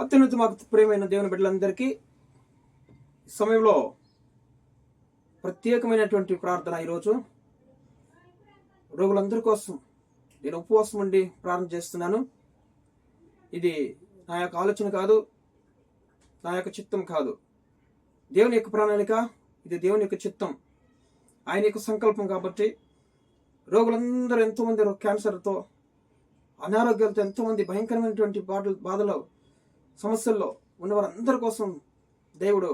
అత్యున్నత మాకు ప్రేమైన దేవుని బిడ్డలందరికీ సమయంలో ప్రత్యేకమైనటువంటి ప్రార్థన ఈరోజు. రోగులందరి కోసం నేను ఉపవాసం ఉండి ప్రార్థన చేస్తున్నాను. ఇది నా యొక్క ఆలోచన కాదు నా యొక్క చిత్తం కాదు. దేవుని యొక్క ప్రణాళిక ఇది దేవుని యొక్క చిత్తం. ఆయన యొక్క సంకల్పం కాబట్టి రోగులందరూ ఎంతోమంది క్యాన్సర్తో అనారోగ్యాలతో ఎంతోమంది భయంకరమైనటువంటి బాధలు బాధలో సమస్యల్లో ఉన్న వారందరి కోసం దేవుడు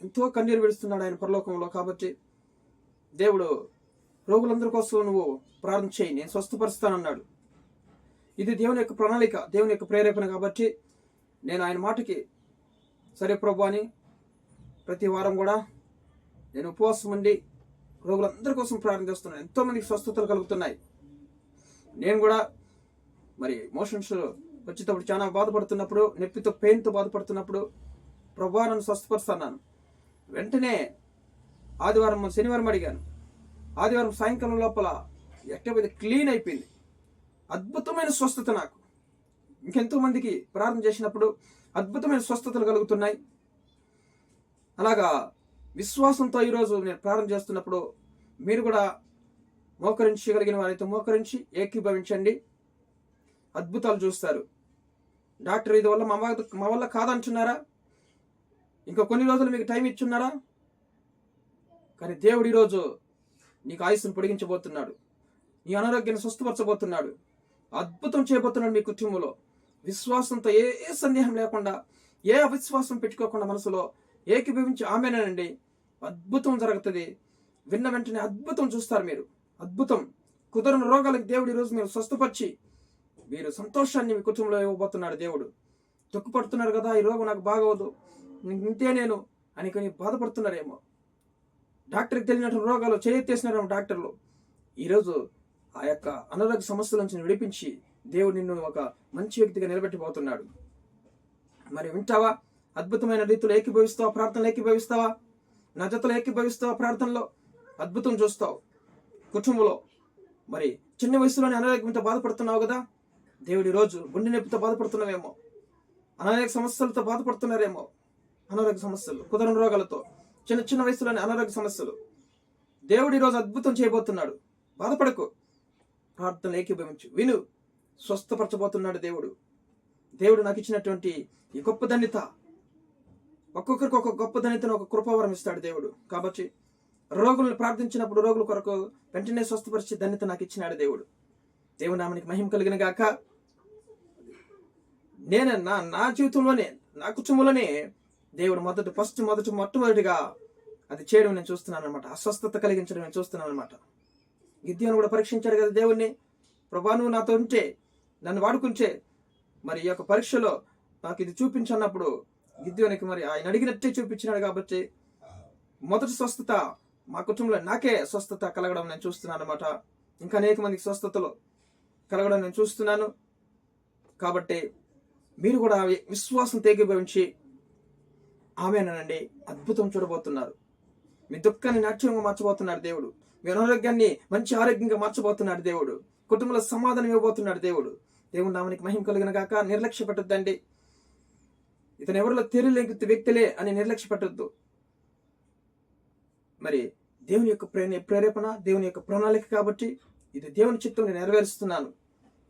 ఎంతో కన్నీరు విడుస్తున్నాడు ఆయన పరలోకంలో కాబట్టి దేవుడు రోగులందరి కోసం నువ్వు ప్రార్థన చేయి నేను స్వస్థపరుస్తానన్నాడు. ఇది దేవుని యొక్క ప్రణాళిక దేవుని యొక్క ప్రేరేపణ కాబట్టి నేను ఆయన మాటకి సరే ప్రభు అని ప్రతి వారం కూడా నేను ఉపవాసం ఉండి రోగులందరి కోసం ప్రార్థన చేస్తున్నాను. ఎంతోమందికి స్వస్థతలు కలుగుతున్నాయి. నేను కూడా మరి మోషన్స్ వచ్చేటప్పుడు చాలా బాధపడుతున్నప్పుడు నొప్పితో పెయిన్తో బాధపడుతున్నప్పుడు ప్రభా నన్ను స్వస్థపరుస్తున్నాను. వెంటనే ఆదివారం శనివారం అడిగాను. ఆదివారం సాయంకాలం లోపల ఎక్కడ క్లీన్ అయిపోయింది. అద్భుతమైన స్వస్థత నాకు. ఇంకెంతో మందికి ప్రార్థన చేసినప్పుడు అద్భుతమైన స్వస్థతలు కలుగుతున్నాయి. అలాగా విశ్వాసంతో ఈరోజు నేను ప్రారంభం చేస్తున్నప్పుడు మీరు కూడా మోకరించగలిగిన వారైతే మోకరించి ఏకీభవించండి. అద్భుతాలు చూస్తారు. డాక్టర్ ఇది వల్ల మా వల్ల- మా వల్ల కాదంటున్నారా? ఇంకా కొన్ని రోజులు మీకు టైం ఇచ్చున్నారా? కానీ దేవుడు ఈరోజు నీకు ఆయుస్సును పొడిగించబోతున్నాడు. నీ అనారోగ్యాన్ని స్వస్థపరచబోతున్నాడు. అద్భుతం చేయబోతున్నాడు మీ కుటుంబంలో. విశ్వాసంతో ఏ ఏ సందేహం లేకుండా ఏ అవిశ్వాసం పెట్టుకోకుండా మనసులో ఏకీభవించి ఆమెనండి అద్భుతం జరుగుతుంది. విన్న వెంటనే అద్భుతం చూస్తారు మీరు. అద్భుతం. కుదరని రోగాలకు దేవుడు ఈరోజు మీరు స్వస్థపరిచి మీరు సంతోషాన్ని మీ కుటుంబంలో ఇవ్వబోతున్నాడు దేవుడు. దుఃఖపడుతున్నారు కదా ఈ రోగం నాకు బాగోదు ఇంతే నేను అని కొన్ని బాధపడుతున్నారేమో. డాక్టర్కి తెలియనటువంటి రోగాలు చేయెత్తేసినారేమో డాక్టర్లు. ఈరోజు ఆ యొక్క అనారోగ్య సమస్యల నుంచి విడిపించి దేవుడు నిన్ను ఒక మంచి వ్యక్తిగా నిలబెట్టిపోతున్నాడు మరి వింటావా? అద్భుతమైన రీతిలో ఏకీభవిస్తావా? ప్రార్థనలు ఏకీభవిస్తావా? నా జతలు ఏకీభవిస్తావా ప్రార్థనలో? అద్భుతం చూస్తావు కుటుంబంలో. మరి చిన్న వయసులోనే అనారోగ్యంతో బాధపడుతున్నావు కదా? దేవుడి రోజు గుండె నొప్పితో బాధపడుతున్నావేమో అనారోగ్య సమస్యలతో బాధపడుతున్నారేమో అనారోగ్య సమస్యలు కుదరని రోగాలతో చిన్న చిన్న వయసులోనే అనారోగ్య సమస్యలు. దేవుడు ఈరోజు అద్భుతం చేయబోతున్నాడు. బాధపడకు. ప్రార్థన ఏకీభవించు. విను. స్వస్థపరచబోతున్నాడు దేవుడు. దేవుడు నాకు ఇచ్చినటువంటి ఈ గొప్ప ధన్యత ఒక్కొక్కరికి ఒక గొప్ప ధన్యతను ఒక కృపావరం ఇస్తాడు దేవుడు. కాబట్టి రోగులను ప్రార్థించినప్పుడు రోగుల కొరకు వెంటనే స్వస్థపరిచే ధన్యత నాకు ఇచ్చినాడు దేవుడు. దేవుడు మహిమ కలిగిన గాక. నేను నా నా జీవితంలోనే నా కుటుంబంలోనే దేవుడు మొదటి ఫస్ట్ మొదటి మొట్టమొదటిగా అది చేయడం నేను చూస్తున్నాను అనమాట అస్వస్థత కలిగించడం నేను చూస్తున్నాను అనమాట గిద్యోను కూడా పరీక్షించాడు కదా దేవుణ్ణి. ప్రభా నువ్వు నాతో ఉంటే నన్ను వాడుకుంటే మరి ఈ యొక్క పరీక్షలో నాకు ఇది చూపించన్నప్పుడు గిద్యోనికి మరి ఆయన అడిగినట్టే చూపించినాడు కాబట్టి మొదటి స్వస్థత మా కుటుంబంలో నాకే స్వస్థత కలగడం నేను చూస్తున్నాను అనమాట ఇంకా అనేక మందికి స్వస్థతలు. కలగడం నేను చూస్తున్నాను. కాబట్టి మీరు కూడా విశ్వాసం తేగిభవించి ఆమెనండి అద్భుతం చూడబోతున్నారు. మీ దుఃఖాన్ని నాట్యంగా మార్చబోతున్నాడు దేవుడు. మీ అనారోగ్యాన్ని మంచి ఆరోగ్యంగా మార్చబోతున్నాడు దేవుడు. కుటుంబంలో సమాధానం ఇవ్వబోతున్నాడు దేవుడు. దేవుడు నామనికి మహిమ కలిగిన కాక నిర్లక్ష్య పెట్టద్దండి. ఇతను ఎవరిలో తెలియలేని వ్యక్తులే అని నిర్లక్ష్య పెట్టద్దు. మరి దేవుని యొక్క ప్రేర ప్రేరేపణ దేవుని యొక్క ప్రణాళిక కాబట్టి ఇది దేవుని చిత్తం నేను నెరవేరుస్తున్నాను.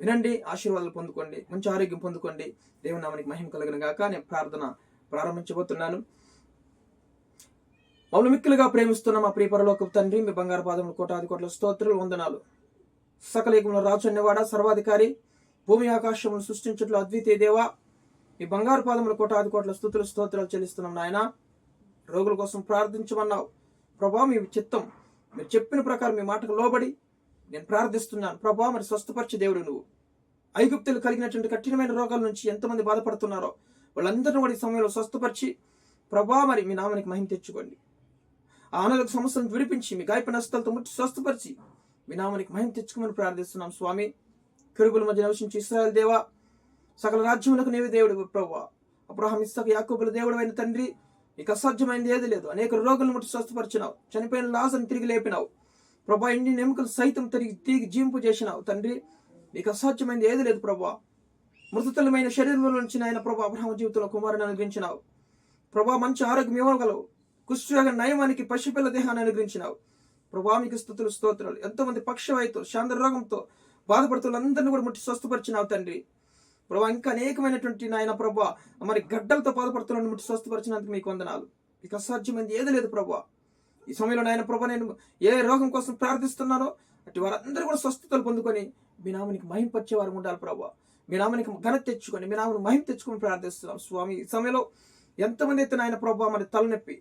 వినండి ఆశీర్వాదాలు పొందుకోండి మంచి ఆరోగ్యం పొందుకోండి. దేవుని నామనికి మహిమ కలిగిన గాక. నేను ప్రార్థన ప్రారంభించబోతున్నాను. మమ్మల్ని మిక్కులుగా ప్రేమిస్తున్న మా ప్రియపరలోక తండ్రి మీ బంగారు పాదములు కోటాది కోట్ల స్తోత్రులు వందనాలు. సకల యుగంలో సర్వాధికారి భూమి ఆకాశమును సృష్టించట్లు అద్వితీయ దేవా. మీ బంగారు పాదముల కోటాది కోట్ల స్థుతులు స్తోత్రాలు చెల్లిస్తున్నాం నాయన. రోగుల కోసం ప్రార్థించమన్నావు. ప్రభా మీ చిత్తం మీరు చెప్పిన ప్రకారం మీ మాటకు లోబడి నేను ప్రార్థిస్తున్నాను ప్రభా మరి స్వస్థపరిచే దేవుడు నువ్వు. ఐగుప్తులు కలిగినటువంటి కఠినమైన రోగాల నుంచి ఎంతమంది బాధపడుతున్నారో వాళ్ళందరినీ కూడా ఈ సమయంలో స్వస్థపరిచి ప్రభా మరి మీ నామానికి మహిమ తెచ్చుకోండి. ఆ అనారోగ్య సమస్యలను విడిపించి మీ గాయప నష్టాలతో ముట్టి స్వస్థపరిచి మీ నామానికి మహిమ తెచ్చుకోమని ప్రార్థిస్తున్నాం స్వామి. కిరుగుల మధ్య నివసించి ఇస్రాయల్ దేవా సకల రాజ్యములకు నేవి దేవుడు ప్రభా. అప్రహం ఇస్సాకు యాకూబుల దేవుడు అయిన తండ్రి నీకు అసాధ్యమైనది ఏది లేదు. అనేక రోగులను ముట్టి స్వస్థపరిచినావు. చనిపోయిన లాసను తిరిగి లేపినావు. ప్రభా ఇండి నెమకలు సైతం తిరిగి తిరిగి జీంపు చేసినావు తండ్రి. నీకు అసాధ్యమైనది ఏది లేదు ప్రభా. మృతులమైన శరీరంలో నుంచి నాయన ప్రభా అబ్రహం జీవితంలో కుమారుని అనుగ్రహించినావు. ప్రభా మంచి ఆరోగ్యం ఇవ్వగలవు. కుష్ఠరోగ నయమానికి పసిపిల్ల దేహాన్ని అనుగ్రహించినావు. ప్రభా మీకు స్థుతులు స్తోత్రాలు. ఎంతోమంది పక్షవాయుతో శాంత రోగంతో బాధపడుతున్నందరినీ కూడా ముట్టి స్వస్థపరిచినావు తండ్రి. ప్రభా ఇంకా అనేకమైనటువంటి నాయన ప్రభా మరి గడ్డలతో బాధపడుతున్న ముట్టి స్వస్థపరిచినందుకు మీకు వందనాలు. మీకు అసాధ్యమైనది ఏది లేదు ప్రభా. ఈ సమయంలో నాయన ప్రభా నేను ఏ రోగం కోసం ప్రార్థిస్తున్నానో అటు వారందరూ కూడా స్వస్థతలు పొందుకొని మీ నామనికి మహిం వారు ఉండాలి ప్రభా. మీ నామనికి ఘనత తెచ్చుకొని మీ నామను మహిమ తెచ్చుకొని ప్రార్థిస్తున్నాం స్వామి. ఈ సమయంలో ఎంతమంది అయితే నాయన ప్రభావ మరి తలనొప్పి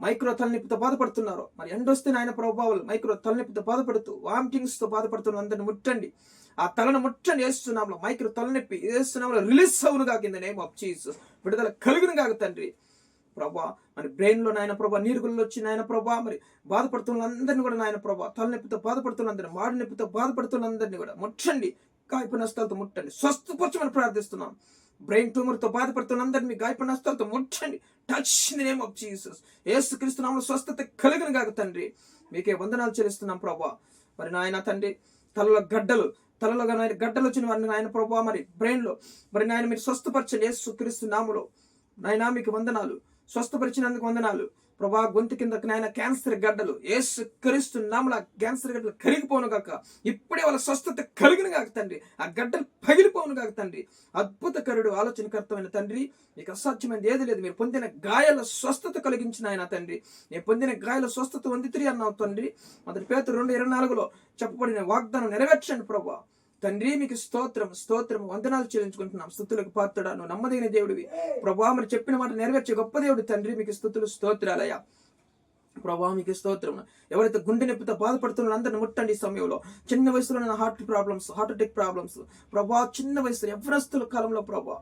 మైక్రో తలనొప్పితో బాధపడుతున్నారో మరి ఎండొస్తే నాయన ప్రభావాలు మైక్రో తలనొప్పితో బాధపడుతూ వామిటింగ్స్తో బాధపడుతున్న అందరిని ముట్టండి. ఆ తలను ముట్టండి వేస్తున్నాంలో మైక్రో తలనొప్పి వేస్తున్నాంలో రిలీజ్ అవును కింద నేమ్ ఆఫ్ చీజ్ విడుదల కలుగును కాక తండ్రి. ప్రభా. మరి బ్రెయిన్లో నాయన ప్రభా నీరుగుల్లో వచ్చి నాయన ప్రభా మరి బాధపడుతున్న అందరినీ కూడా నాయన ప్రభా తలనొప్పితో బాధపడుతున్న అందరినీ మాడి నొప్పితో బాధపడుతున్న అందరినీ కూడా ముట్టండి. గాయపు నష్టాలతో ముట్టండి. స్వస్థపరచమని ప్రార్థిస్తున్నాం. బ్రెయిన్ ట్యూమర్తో బాధపడుతున్న అందరినీ గాయపు నష్టాలతో ముట్టండి. Touch the name of Jesus. ఏసు క్రీస్తునామలో స్వస్థత కలిగిన కాక తండ్రి. మీకే వందనాలు చెల్లిస్తున్నాం ప్రభా. మరి నాయన తండ్రి తలలో గడ్డలు తలలో నాయన గడ్డలు వచ్చిన వారిని నాయన ప్రభా మరి బ్రెయిన్లో మరి నాయన మీరు స్వస్థపరచండి. ఏసు క్రీస్తు నాములో. నాయన మీకు వందనాలు. స్వస్థపరిచినందుకు వందనాలు. ప్రభా గొంతు కింద నాయన క్యాన్సర్ గడ్డలు. ఏసు క్రీస్తు ఆ క్యాన్సర్ గడ్డలు కరిగిపోను కాక ఇప్పుడే వాళ్ళ స్వస్థత కలిగిన కాక తండ్రి. ఆ గడ్డలు పగిలిపోను కాక తండ్రి. అద్భుతకరుడు ఆలోచనకర్తమైన తండ్రి. మీకు అసాధ్యమైనది ఏది లేదు. మీరు పొందిన గాయాల స్వస్థత కలిగించిన ఆయన తండ్రి. నేను పొందిన గాయాల స్వస్థత వందితిరి అన్నావు తండ్రి. మొదటి పేరు రెండు ఇరవై నాలుగులో చెప్పబడిన వాగ్దానం నెరవేర్చండి ప్రభా. తండ్రి మీకు స్తోత్రం స్తోత్రం వందనాలు చెల్లించుకుంటున్నాం. స్థుతులకు పాత్రడా నువ్వు నమ్మదగిన దేవుడివి. ప్రభా మరి చెప్పిన మాట నెరవేర్చే గొప్ప దేవుడు తండ్రి మీకు స్థుతులు స్తోత్రాలయ్యా. ప్రభా మీకు స్తోత్రం. ఎవరైతే గుండె నొప్పితో బాధపడుతున్న అందరిని ముట్టండి ఈ సమయంలో. చిన్న వయసులో heart problems heart attack problems ప్రభా చిన్న వయసులో ఎవరస్తుల కాలంలో ప్రభా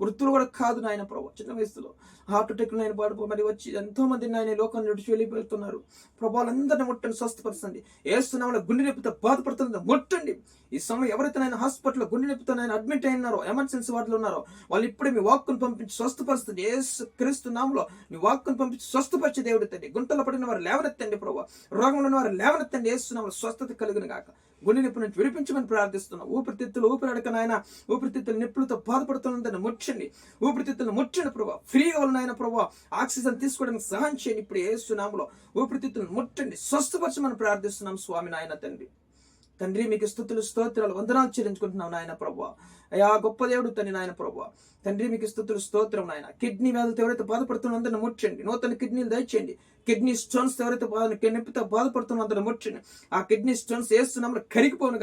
వృత్తులు కూడా కాదు నాయన ప్రభు. చిన్న వయసులో హార్ట్ అటాక్ నాయన పాడు మరి వచ్చి ఎంతోమంది నాయన లోకం నడిచి వెళ్ళిపోతున్నారు ప్రభావాలందరినీ ముట్టండి స్వస్థపరచండి. ఏస్తున్నామలో గుండె నొప్పితో బాధపడుతుందో ముట్టండి. ఈ సమయం ఎవరైతే నాయన హాస్పిటల్లో గుండె నొప్పితో నాయన అడ్మిట్ అయినారో ఎమర్జెన్సీ వార్డులో ఉన్నారో వాళ్ళు ఇప్పుడే మీ వాక్కును పంపించి స్వస్థపరుస్తుంది. ఏసు క్రీస్తు నామలో మీ వాక్కును పంపించి స్వస్థపరిచే దేవుడు తండ్రి గుంటలో పడిన వారు లేవనెత్తండి ప్రభు. రోగంలో ఉన్న వారు లేవనెత్తండి. ఏస్తున్నాము స్వస్థత కలిగిన కాక గుండె నిప్పు నుంచి విడిపించమని ప్రార్థిస్తున్నాం ఊపిరితిత్తులు ఊపిరాడక నాయన ఊపిరితిత్తులు నిప్పులతో బాధపడుతున్నదని ముట్టండి ఊపిరితిత్తులు ముట్టండి ప్రభావ ఫ్రీగా ఉన్నాయన ప్రభావ ఆక్సిజన్ తీసుకోవడానికి సహాయం చేయండి. ఇప్పుడు ఏ సునాములో ఊపిరితిత్తులను ముట్టండి స్వస్థపరచమని ప్రార్థిస్తున్నాం స్వామి నాయన తండ్రి. తండ్రి మీకు స్థుతులు స్తోత్రాలు వందనాలు చెల్లించుకుంటున్నాం నాయన ప్రభు. అయా గొప్ప దేవుడు తని నాయన ప్రభు. తండ్రి మీకు స్థుతులు స్తోత్రం నాయన. కిడ్నీ వ్యాధులతో ఎవరైతే బాధపడుతున్న అందరిని ముట్టండి. నూతన కిడ్నీలు దయచేయండి. కిడ్నీ స్టోన్స్ ఎవరైతే బాధ నొప్పితో బాధపడుతున్న అందరిని ముట్టండి. ఆ కిడ్నీ స్టోన్స్ వేస్తున్నాములో కరిగిపోను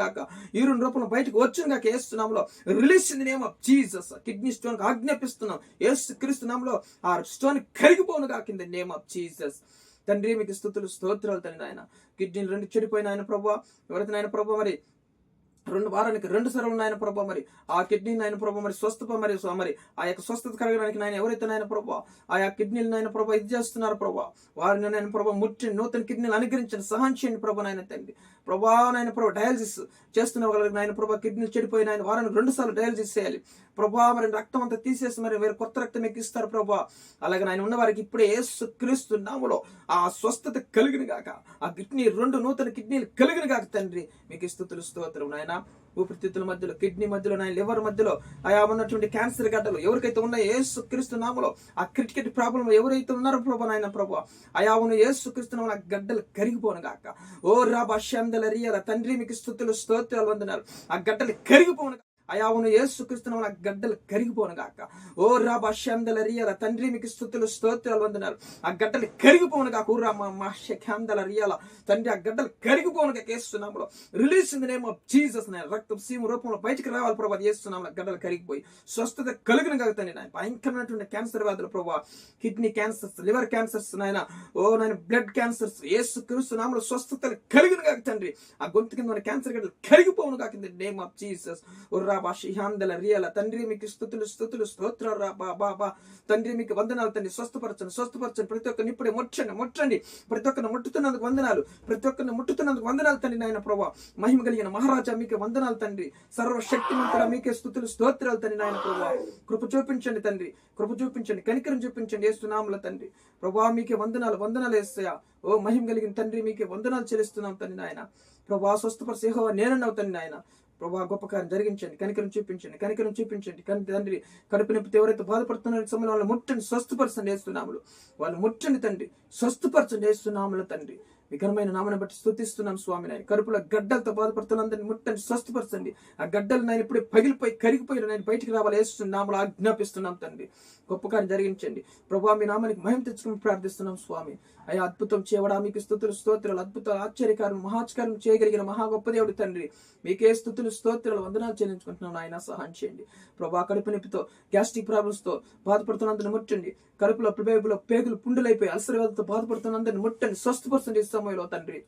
ఈ రెండు రూపంలో బయటకు వచ్చును కాక వేస్తున్నాములో release in name of Jesus kidney stone ఆజ్ఞాపిస్తున్నాం. ఏసు క్రీస్తునాంలో ఆ స్టోన్ కరిగిపోను కాక in the name of Jesus తండ్రి మీకు స్థుతులు స్తోత్రాలు తండ్రి ఆయన కిడ్నీలు రెండు చెడిపోయిన ఆయన ప్రభావ ఎవరైతే ఆయన ప్రభావ మరి రెండు వారానికి రెండు సార్లు నాయన ప్రభా మరి. ఆ కిడ్నీ నాయన ప్రభా మరి స్వస్థ మరి మరి ఆ యొక్క స్వస్థత కలగడానికి నాయన ఎవరైతే నాయన ప్రభా ఆ యొక్క కిడ్నీలు నాయన ప్రభా ఇది చేస్తున్నారు ప్రభా వారిని నాయన ప్రభా ముట్టి నూతన కిడ్నీలు అనుగ్రహించండి సహాయం చేయండి ప్రభా నాయన తండ్రి. ప్రభా నాయన ప్రభా డయాలసిస్ చేస్తున్న వాళ్ళకి నాయన ప్రభా కిడ్నీలు చెడిపోయిన ఆయన వారానికి రెండు సార్లు డయాలసిస్ చేయాలి. ప్రభా మరి రక్తం అంతా తీసేసి మరి వేరే కొత్త రక్తం ఎక్కిస్తారు ప్రభా. అలాగే నాయన ఉన్న వారికి ఇప్పుడే ఏసు క్రీస్తు నామలో ఆ స్వస్థత కలిగిన గాక ఆ కిడ్నీ రెండు నూతన కిడ్నీలు కలిగిన గాక తండ్రి మీకు స్థుతులు స్తోత్రం నాయన. ఊపిరితిత్తుల మధ్యలో కిడ్నీ మధ్యలో నాయన లివర్ మధ్యలో ఆయా ఉన్నటువంటి క్యాన్సర్ గడ్డలు ఎవరికైతే ఉన్నాయో ఏసు క్రీస్తు నామలో ఆ క్రికెట్ ప్రాబ్లం ఎవరైతే ఉన్నారో ప్రభు నాయన ప్రభు ఆయా ఉన్న ఏసు క్రీస్తు నామలో ఆ గడ్డలు కరిగిపోను గాక. ఓ రాబా శందల రియల తండ్రి మీకు స్థుతులు స్తోత్రాలు వందనాలు. ఆ గడ్డలు కరిగిపోను అయావును యేసుక్రీస్తున్న నా గడ్డలు కరిగిపోను గాక. ఓ రాబా శందల రియల తండ్రి మీకు స్థుతులు స్తోత్రాలు వందనారు ఆ గడ్డలు కరిగిపోను గాక. ఊరా మా శందల రియల తండ్రి ఆ గడ్డలు కరిగిపోను గాక ఏస్తున్నాములో release in name of Jesus రక్తం సీమ రూపంలో బయటికి రావాలి ప్రభావ చేస్తున్నాము గడ్డలు కరిగిపోయి. స్వస్థత కలిగిన కాక తండ్రి నాయన. భయంకరమైనటువంటి క్యాన్సర్ వ్యాధులు ప్రభావ కిడ్నీ క్యాన్సర్స్ లివర్ క్యాన్సర్స్ నాయన. ఓ నాయన బ్లడ్ క్యాన్సర్స్ ఏసు క్రీస్తునామలో స్వస్థతలు కలిగిన కాక తండ్రి. ఆ గొంతు కింద క్యాన్సర్ గడ్డలు కరిగిపోను కాక నేమ్ ఆఫ్ జీసస్ ఓ రాబా షిహాందల రియల తండ్రి మీకు స్థుతులు స్థుతులు స్తోత్ర రా బా తండ్రి మీకు వందనాలు తండ్రి స్వస్థపరచండి స్వస్థపరచండి ప్రతి ఒక్కరిని ఇప్పుడే ముట్టండి ముట్టండి. ప్రతి ఒక్కరిని ముట్టుతున్నందుకు వందనాలు. ప్రతి ఒక్కరిని ముట్టుతున్నందుకు వందనాలు తండ్రి నాయన ప్రభా. మహిమ కలిగిన మహారాజా మీకు వందనాలు తండ్రి. సర్వశక్తిమంతుల మీకే స్థుతులు స్తోత్రాలు తండ్రి నాయన ప్రభా. కృప చూపించండి తండ్రి. కృప చూపించండి కనికరం చూపించండి ఏస్తున్నాముల తండ్రి. ప్రభా మీకే వందనాలు వందనాలు వేస్తాయా ఓ మహిమ కలిగిన తండ్రి మీకే వందనాలు చెల్లిస్తున్నాం తండ్రి నాయన. ప్రభా స్వస్థపరిచేహో నేనన్నావు తండ్రి నాయన. ప్రభా గొప్ప కార్యం జరిగించండి కనికరం చూపించండి కనికరం చూపించండి. కని తండ్రి కడుపు నొప్పితో ఎవరైతే బాధపడుతున్నారో సమయంలో వాళ్ళు ముట్టండి స్వస్థపరచండి వేస్తున్నాములు వాళ్ళు ముట్టండి తండ్రి స్వస్థపరచండి వేస్తున్నాములు తండ్రి. విఘనమైన నామని బట్టి స్థుతిస్తున్నాం స్వామి నాయన. కరుపుల గడ్డలతో బాధపడుతున్నందరినీ ముట్టని స్వస్థపరచండి. ఆ గడ్డలు నేను ఇప్పుడే పగిలిపోయి కరిగిపోయి నేను బయటికి రావాలి. వేస్తున్నాములు ఆజ్ఞాపిస్తున్నాం తండ్రి. గొప్ప కార్యం జరిగించండి. ప్రభావ మీ నామానికి మహిమ తెచ్చుకుని ప్రార్థిస్తున్నాం స్వామి. అయ్యా అద్భుతం చేయవడా మీకు స్థుతులు స్తోత్రాలు అద్భుతాలు ఆశ్చర్యకారం మహాచకారం చేయగలిగిన మహా గొప్ప దేవుడు తండ్రి. మీకే స్థుతులు స్తోత్రాలు వందనాలు చెల్లించుకుంటున్నాను ఆయన సహాయం చేయండి. ప్రభా కడుపు నొప్పితో గ్యాస్ట్రిక్ ప్రాబ్లమ్స్తో ముట్టండి. కడుపులో ప్రవేపులో పేగులు పుండులైపోయి అల్సర్ వ్యాధితో బాధపడుతున్నందరిని ముట్టండి స్వస్థపరచండి ఇస్తాం సమయంలో తండ్రి.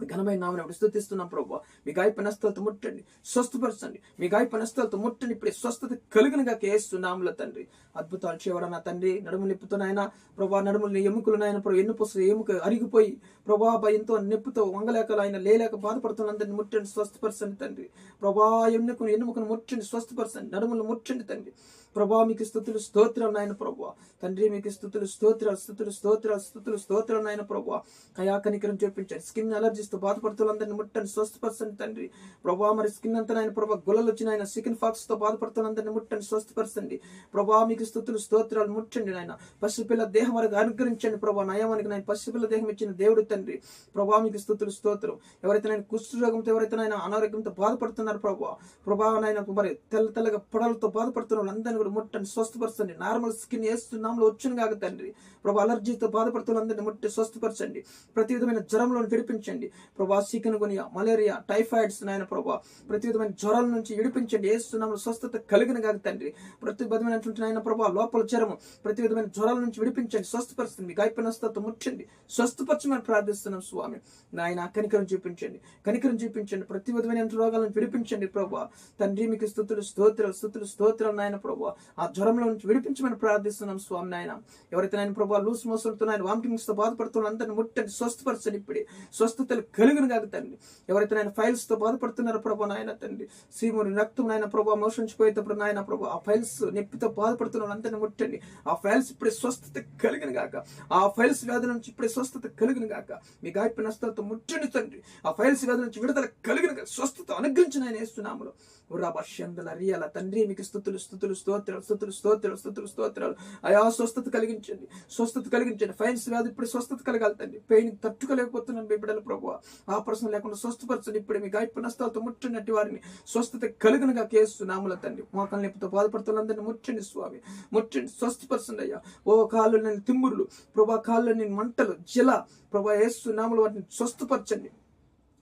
మీ ఘనమైన నామని స్థుతిస్తున్నాం ప్రభు. మీ గాయ పనస్థలతో ముట్టండి. స్వస్థపరచండి. మీ గాయ పనస్థలతో ముట్టండి. ఇప్పుడే స్వస్థత కలిగినగా కేస్తున్నాముల తండ్రి. అద్భుతాలు చేయవడం నా తండ్రి నడుము నిప్పుతున్నాయన ప్రభా నడుములు ఎముకలు ప్రభు ఎన్ను పుస్తకం ఎముక అరిగిపోయి ప్రభా ఎంతో నొప్పితో వంగలేకలు ఆయన లేలేక బాధపడుతున్నందరినీ ముట్టండి. స్వస్థపరచండి తండ్రి. ప్రభా ఎన్నుకుని ఎన్నుకను ముట్టండి. స్వస్థపరచండి. నడుములు ముట్టండి తండ్రి. ప్రభా మీకు స్థుతులు స్తోత్రం నాయన ప్రభు. తండ్రి మీకు స్థుతులు స్తోత్రాలు స్థుతులు స్తోత్రాలు స్థుతులు స్తోత్రం నాయన ప్రభు. కయా కనికరం చూపించండి. స్కిన్ అలర్జీస్తో బాధపడుతున్నందరిని ముట్టండి స్వస్థపరచండి తండ్రి. ప్రభా మరి స్కిన్ అంతా నాయన ప్రభా గులలు వచ్చిన ఆయన చికెన్ ఫాక్స్తో బాధపడుతున్నందరిని ముట్టండి స్వస్థపరచండి. ప్రభా మీకు స్థుతులు స్తోత్రాలు ముట్టండి నాయన. పసిపిల్ల దేహం వరకు అనుగ్రహించండి ప్రభా. నయమానికి నాయన పసిపిల్ల దేహం ఇచ్చిన దేవుడు తండ్రి. ప్రభా మీకు స్థుతులు స్తోత్రం. ఎవరైతే నేను కుష్ఠరోగంతో ఎవరైతే నాయన అనారోగ్యంతో బాధపడుతున్నారు ప్రభా. ప్రభా నాయన మరి తెల్ల తెల్లగా పొడలతో బాధపడుతున్న వాళ్ళందరినీ కూడా ముట్టండి స్వస్థపరచండి. నార్మల్ స్కిన్ వేస్తున్నాంలో వచ్చును కాక తండ్రి. ప్రభు అలర్జీతో బాధపడుతున్న అందరినీ ముట్టి స్వస్థపరచండి. ప్రతి విధమైన జ్వరంలో విడిపించండి. ప్రభా సీకన్ గునియా మలేరియా టైఫాయిడ్స్ నాయన ప్రభా ప్రతి విధమైన జ్వరాల నుంచి విడిపించండి. వేస్తున్నాంలో స్వస్థత కలిగిన కాక తండ్రి. ప్రతి విధమైనటువంటి నాయన ప్రభా లోపల జ్వరము ప్రతి విధమైన జ్వరాల నుంచి విడిపించండి. స్వస్థపరుస్తుంది మీ గాయపనస్తతో ముట్టండి. స్వస్థపరచమని ప్రార్థిస్తున్నాం స్వామి. నాయన కనికరం చూపించండి. కనికరం చూపించండి. ప్రతి విధమైన రోగాలను విడిపించండి ప్రభా. తండ్రి మీకు స్థుతులు స్తోత్రాలు స్థుతులు స్తోత్రాలు నాయన ప్రభా. ఆ జ్వరంలో నుంచి విడిపించమని ప్రార్థిస్తున్నాం స్వామి నాయన. ఎవరైతే నాయన ప్రభు లూస్ మోసంతో నాయన వామిటింగ్స్తో బాధపడుతున్న అందరిని ముట్టండి స్వస్థపరచండి ఇప్పుడే. స్వస్థతలు కలుగును కాక తండ్రి. ఎవరైతే నాయన ఫైల్స్తో బాధపడుతున్నారో ప్రభా నాయన తండ్రి. సీముని రక్తం నాయన ప్రభు మోషించిపోయేటప్పుడు నాయన ప్రభు ఆ ఫైల్స్ నొప్పితో బాధపడుతున్న వాళ్ళందరినీ ముట్టండి. ఆ ఫైల్స్ ఇప్పుడే స్వస్థత కలిగిన గాక. ఆ ఫైల్స్ వ్యాధి నుంచి ఇప్పుడే స్వస్థత కలిగిన గాక. మీ గాయపడిన ముట్టండి తండ్రి. ఆ ఫైల్స్ వ్యాధి నుంచి విడుదల కలిగిన స్వస్థత అనుగ్రహించిన ఆయన వేస్తున్నాములు ఉరాబష్యందల రియల తండ్రి మీకు స్థుతులు స్థుతులు స్తోత్రాలు స్థుతులు స్తోత్రాలు స్థుతులు స్తోత్రాలు. అయా స్వస్థత కలిగించండి. స్వస్థత కలిగించండి. ఫైన్స్ వ్యాధి ఇప్పుడు స్వస్థత కలగాలి తండ్రి. పెయిన్ తట్టుకోలేకపోతున్నాను మీ ప్రభు ప్రభు ఆపరేషన్ లేకుండా స్వస్థపరచండి. ఇప్పుడు మీ గాయపు నష్టాలతో ముట్టినట్టు వారిని. స్వస్థత కలుగునుగా కేసు నాముల తండ్రి. మోకాల నొప్పితో బాధపడుతున్నందరినీ ముట్టండి స్వామి. ముట్టండి. స్వస్థపరచండి అయ్యా. ఓ కాళ్ళు నేను తిమ్మురులు. ప్రభా కాళ్ళు నేను మంటలు జల. ప్రభా యేసు నాములు వాటిని స్వస్థపరచండి.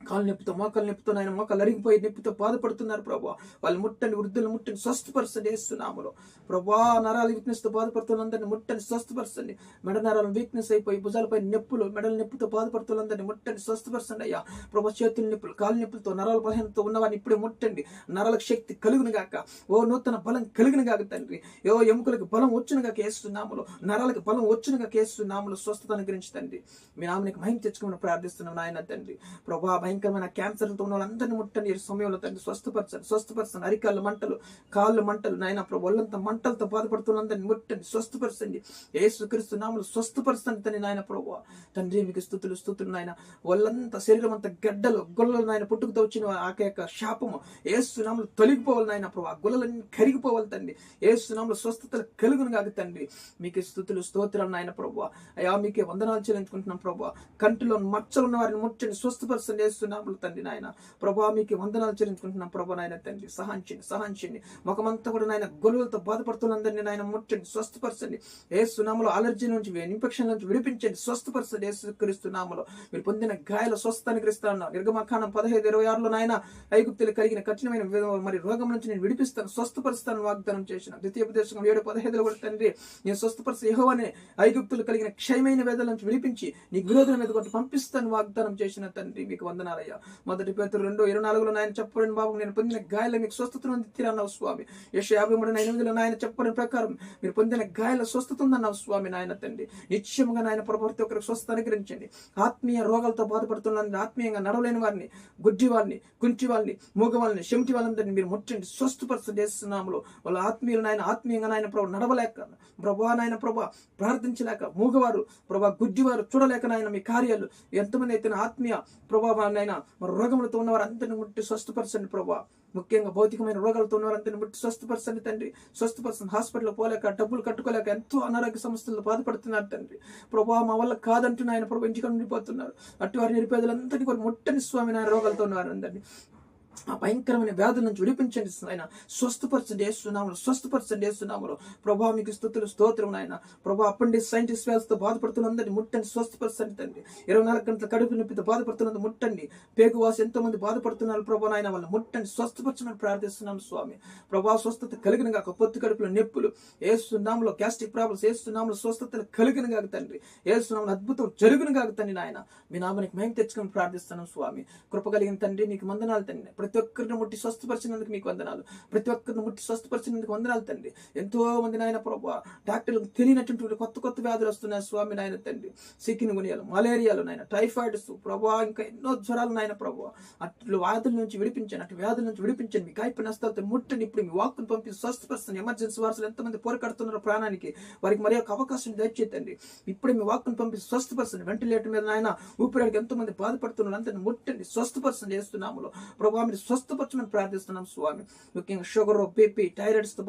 కాలు నొప్పితో మోకాలు నొప్పితో నాయన మోకాలు అరిగిపోయి నొప్పితో బాధపడుతున్నారు ప్రభా. వాళ్ళు ముట్టని వృద్ధులు ముట్టని స్వస్థపరచండి వేస్తున్నాములో ప్రభా నరాలు వీక్నెస్తో బాధపడుతున్నందరినీ ముట్టని స్వస్థపరచండి. మెడ నరాలు వీక్నెస్ అయిపోయి భుజాలపై నొప్పులు మెడల నొప్పితో బాధపడుతున్నందరినీ ముట్టని స్వస్థపరచండి అయ్యా. ప్రభా చేతుల నొప్పులు కాలు నొప్పులతో నరాల బలహీనతో ఉన్నవారిని ఇప్పుడే ముట్టండి. నరాలకు శక్తి కలుగును గాక. ఓ నూతన బలం కలుగును గాక తండ్రి. ఓ ఎముకలకు బలం వచ్చును గాక వేస్తున్నాములో నరాలకు బలం వచ్చును గాక వేస్తున్నాములో స్వస్థత అనుగ్రహించి తండ్రి. మీ నామనికి మహిమ తెచ్చుకోమని ప్రార్థిస్తున్నాం నాయన తండ్రి. ప్రభా భయంకరమైన క్యాన్సర్తో ఉన్న వాళ్ళందరినీ ముట్టండి సమయంలో తండ్రి స్వస్థపరచండి స్వస్థపరచండి. అరికాళ్ళు మంటలు కాళ్ళు మంటలు నాయన ప్రభు ఒళ్ళంతా మంటలతో బాధపడుతున్నందరినీ ముట్టండి స్వస్థపరచండి. ఏసుక్రీస్తు నామలు స్వస్థపరచండి తండ్రి నాయన ప్రభు. తండ్రి మీకు స్థుతులు స్థుతులు నాయన. ఒళ్ళంతా శరీరం అంతా గడ్డలు గొల్లలు నాయన పుట్టుకుతో వచ్చిన ఆ యొక్క శాపము. ఏసు తొలగిపోవాలి నాయన ప్రభు. ఆ గుల్లలన్నీ కరిగిపోవాలి తండ్రి. ఏసు స్వస్థతలు కలుగును కాక తండ్రి. మీకు స్థుతులు స్తోత్రాలు నాయన ప్రభు. అయా మీకే వందనాలు చెల్లించుకుంటున్నాం ప్రభు. కంటిలో మచ్చలు ఉన్న వారిని ముట్టండి స్వస్థపరచండి ఏసునాములు తండ్రి నాయన. ప్రభా మీకు వందనాలు చెల్లించుకుంటున్నాం. ప్రభా నాయన తండ్రి సహాయించండి సహాయించండి. ముఖమంతా కూడా నాయన గొలువులతో బాధపడుతున్నందరినీ నాయన ముట్టండి స్వస్థపరచండి. ఏ సునాములో అలర్జీ నుంచి ఇన్ఫెక్షన్ నుంచి విడిపించండి స్వస్థపరచండి. ఏ క్రీస్తునాములో మీరు పొందిన గాయాల స్వస్థాన్ని క్రిస్తాను నిర్గమాఖానం పదహైదు ఇరవై ఆరులో నాయన ఐగుప్తులు కలిగిన కఠినమైన మరి రోగం నుంచి నేను విడిపిస్తాను స్వస్థపరుస్తాను వాగ్దానం చేసిన. ద్వితీయ ఉపదేశం ఏడు పదహైదులో కూడా తండ్రి నేను స్వస్థపరిచి యెహోవానే ఐగుప్తులు కలిగిన క్షయమైన వేదల నుంచి విడిపించి నీ విరోధుల మీద కొట్టి పంపిస్తాను వాగ్దానం చేసిన తండ్రి మీకు వందన వందనాలయ్యా మొదటి పేరు రెండు ఇరవై నాలుగులో నాయన చెప్పని బాబు నేను పొందిన గాయాల మీకు స్వస్థతను అందితీరన్నావు స్వామి. యశ యాభై మూడు ఎనిమిదిలో నాయన చెప్పని ప్రకారం మీరు పొందిన గాయాల స్వస్థత ఉందన్నావు స్వామి నాయన తండ్రి. నిత్యముగా నాయన ప్రతి ఒక్కరికి స్వస్థత అనుగ్రహించండి. ఆత్మీయ రోగాలతో బాధపడుతున్న ఆత్మీయంగా నడవలేని వారిని గుడ్డి వారిని కుంటి వాళ్ళని మూగ వాళ్ళని చెమిటి వాళ్ళందరినీ మీరు ముట్టండి. స్వస్థపరచు చేస్తున్నాములో వాళ్ళ ఆత్మీయులు నాయన ఆత్మీయంగా నాయన ప్రభు నడవలేక ప్రభా నాయన ప్రభా ప్రార్థించలేక మూగవారు ప్రభా గుడ్డివారు చూడలేక నాయన మీ కార్యాలు ఎంతమంది అయితే ఆత్మీయ ప్రభావాన్ని అయినా మరి రోగములతో ఉన్నవారు వారందరిని ముట్టి స్వస్థపరచండి ప్రభా. ముఖ్యంగా భౌతికమైన రోగాలతో ఉన్న వారందరిని ముట్టి స్వస్థపరచండి తండ్రి. స్వస్థపరచండి హాస్పిటల్ పోలేక డబ్బులు కట్టుకోలేక ఎంతో అనారోగ్య సమస్యలతో బాధపడుతున్నారు తండ్రి. ప్రభా మా వల్ల కాదంటూ ఆయన ప్రభు ఇంటికి ఉండిపోతున్నారు. అటు వారి నిరుపేదలందరినీ కూడా ముట్టని స్వామి నాయన రోగాలతో ఉన్న వారందరినీ ఆ భయంకరమైన వ్యాధుల నుంచి విడిపించండి ఆయన స్వస్థపరచండి వేస్తున్నాము స్వస్థపరచండి వేస్తున్నాము ప్రభా మీకు స్థుతులు స్తోత్రం నాయన. ప్రభా అప్పండి సైంటిస్ట్ వ్యాధితో బాధపడుతున్నందరినీ ముట్టండి స్వస్థపరచండి తండ్రి. ఇరవై నాలుగు గంటల కడుపు నొప్పితో బాధపడుతున్నందుకు ముట్టండి. పేగువాసి ఎంతో మంది బాధపడుతున్నారు ప్రభా నాయన వాళ్ళని ముట్టండి స్వస్థపరచమని ప్రార్థిస్తున్నాను స్వామి. ప్రభా స్వస్థత కలిగిన కాక పొత్తు కడుపులో నొప్పులు. ఏస్తున్నాములో గ్యాస్ట్రిక్ ప్రాబ్లమ్స్ ఏస్తున్నాములో స్వస్థతలు కలిగిన కాక తండ్రి. ఏస్తున్నాములు అద్భుతం జరుగును కాక తండ్రి నాయన. మీ నామానికి మేము తెచ్చుకొని ప్రార్థిస్తున్నాం స్వామి. కృప కలిగిన తండ్రి నీకు మందనాలు తండ్రి. ప్రతి ఒక్కరిని ముట్టి స్వస్థపరిచినందుకు మీకు వందనాలు. ప్రతి ఒక్కరిని ముట్టి స్వస్థపరిచినందుకు వందనాలు తండ్రి. ఎంతో మంది నాయన ప్రభు డాక్టర్లకు తెలియనటువంటి కొత్త కొత్త వ్యాధులు వస్తున్నాయి స్వామి నాయన తండ్రి. సిక్కిన గునియాలు మలేరియాలు నాయన టైఫాయిడ్స్ ప్రభావ ఇంకా ఎన్నో జ్వరాలు నాయన ప్రభు. అట్లు వ్యాధుల నుంచి విడిపించండి అటు వ్యాధుల నుంచి విడిపించండి. మీ కాయపడిన నష్టాలతో ముట్టని ఇప్పుడు మీ వాక్కును పంపి స్వస్థపరుస్తుంది ఎమర్జెన్సీ వారసులు ఎంతమంది పోరకడుతున్నారో ప్రాణానికి వారికి మరి ఒక అవకాశం దయచేతండి ఇప్పుడే మీ వాక్కును పంపి స్వస్థపరచండి వెంటిలేటర్ మీద నాయన ఊపిరాడికి ఎంతో మంది బాధపడుతున్నారు అంతని ముట్టండి. స్వస్థపరచండి చేస్తున్నాములో ప్రభావ మీరు స్వస్థపరచమని ప్రార్థిస్తున్నాం స్వామి. ముఖ్యంగా షుగర్ బీపీ థైరాయిడ్స్తో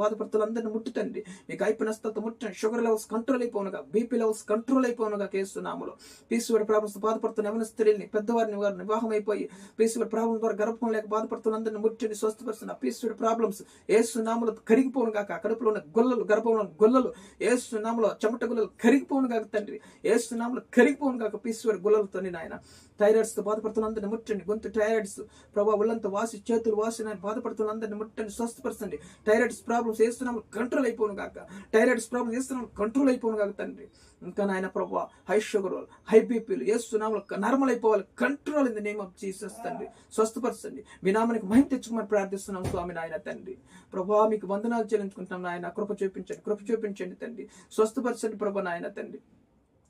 అందరిని ముట్టుతండి. మీకు అయిపోయినస్తతో ముట్టండి. షుగర్ లెవెల్స్ కంట్రోల్ అయిపోనుగా. బీపీ లెవెల్స్ కంట్రోల్ అయిపోనుగా కేస్తున్నాములో పీసీఓడి ప్రాబ్లమ్స్ బాధపడుతున్న ఎవరి స్త్రీని పెద్దవారిని వారు వివాహం అయిపోయి పీసీఓడి ప్రాబ్లం ద్వారా గర్భం లేక బాధపడుతున్న అందరిని ముట్టండి స్వస్థపరుస్తున్న పీసీఓడి ప్రాబ్లమ్స్ ఏసునాములో కరిగిపోను కాక కడుపులో ఉన్న గొల్లలు గర్భంలో ఉన్న గొల్లలు ఏసునాములో చెమట గుల్లలు కరిగిపోను కాక తండ్రి. ఏసునాములో కరిగిపోను కాక పీసీఓడి గుల్లలతో నాయన. థైరాయిడ్స్తో బాధపడుతున్న అందరిని ముట్టండి. గొంతు థైరాయిడ్స్ ప్రభావ ఒళ్ళంత వాసి చేతులు వాసి నాయన బాధపడుతున్న అందరిని ముట్టండి. స్వస్థపరచండి. థైరాయిడ్స్ ప్రాబ్లమ్స్ వేస్తున్నాము కంట్రోల్ అయిపోను కాక థైరాయిడ్స్ ప్రాబ్లమ్స్ వేస్తున్నాము కంట్రోల్ అయిపోను కాక తండ్రి. ఇంకా నాయన ప్రభావ హై షుగర్ హై బీపీలు వేస్తున్నాము నార్మల్ అయిపోవాలి. Control in the name of Jesus తండ్రి. స్వస్థపరచండి. మీ నామానికి మహిమ తెచ్చుకోమని ప్రార్థిస్తున్నాం స్వామి నాయన తండ్రి. ప్రభావ మీకు వందనాలు చెల్లించుకుంటున్నాం నాయన. కృప చూపించండి కృప చూపించండి తండ్రి. స్వస్థపరచండి ప్రభా నాయన తండ్రి.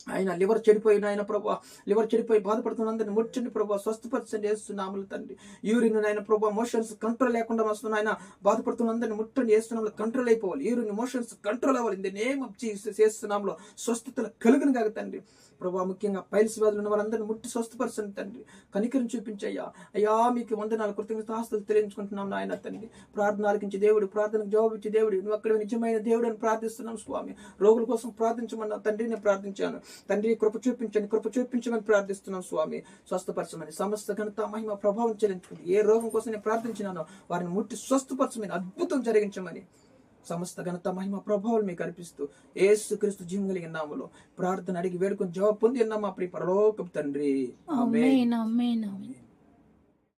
ఆయన లివర్ చెడిపోయిన ఆయన ప్రభా లివర్ చెడిపోయి బాధపడుతున్నందరిని ముట్టండి ప్రభా స్వస్థపరచండి వేస్తున్నాములు తండ్రి. యూరిన్ ఆయన ప్రభా మోషన్స్ కంట్రోల్ లేకుండా వస్తున్న ఆయన బాధపడుతున్నందరిని ముట్టండి వేస్తున్నాములు కంట్రోల్ అయిపోవాలి. యూరిన్ మోషన్స్ కంట్రోల్ అవ్వాలి. ఇన్ నేమ్ ఆఫ్ జీసస్ స్వస్థతలు కలుగును కాక తండ్రి. ప్రభా ముఖ్యంగా పైల్స్ వ్యాధులు ఉన్న వాళ్ళందరినీ ముట్టి స్వస్థపరచండి తండ్రి. కనికరం చూపించయ్యా. అయ్యా మీకు వందనాలు కృతజ్ఞత ఆస్తులు తెలియజుకుంటున్నాం నాయన తండ్రి. ప్రార్థన ఆలకించి దేవుడు ప్రార్థనకు జవాబు ఇచ్చి దేవుడు నువ్వు అక్కడ నిజమైన దేవుడు అని ప్రార్థిస్తున్నాం స్వామి. రోగుల కోసం ప్రార్థించమన్న తండ్రిని ప్రార్థించాను. తండ్రి కృప చూపించండి కృప చూపించమని ప్రార్థిస్తున్నాం స్వామి. స్వస్థపరచమని సమస్త ఘనత మహిమ ప్రభావం చెల్లించుకుంది. ఏ రోగం కోసం నేను ప్రార్థించినానో వారిని ముట్టి స్వస్థపరచమని అద్భుతం జరిగించమని. సమస్త ఘనత మహిమ ప్రభావాలు మీకు అర్పిస్తూ ఏసు క్రీస్తు జీవం కలిగిన నామలో ప్రార్థన అడిగి వేడుకొని జవాబు పొంది మా ప్రియ పరలోకపు తండ్రి.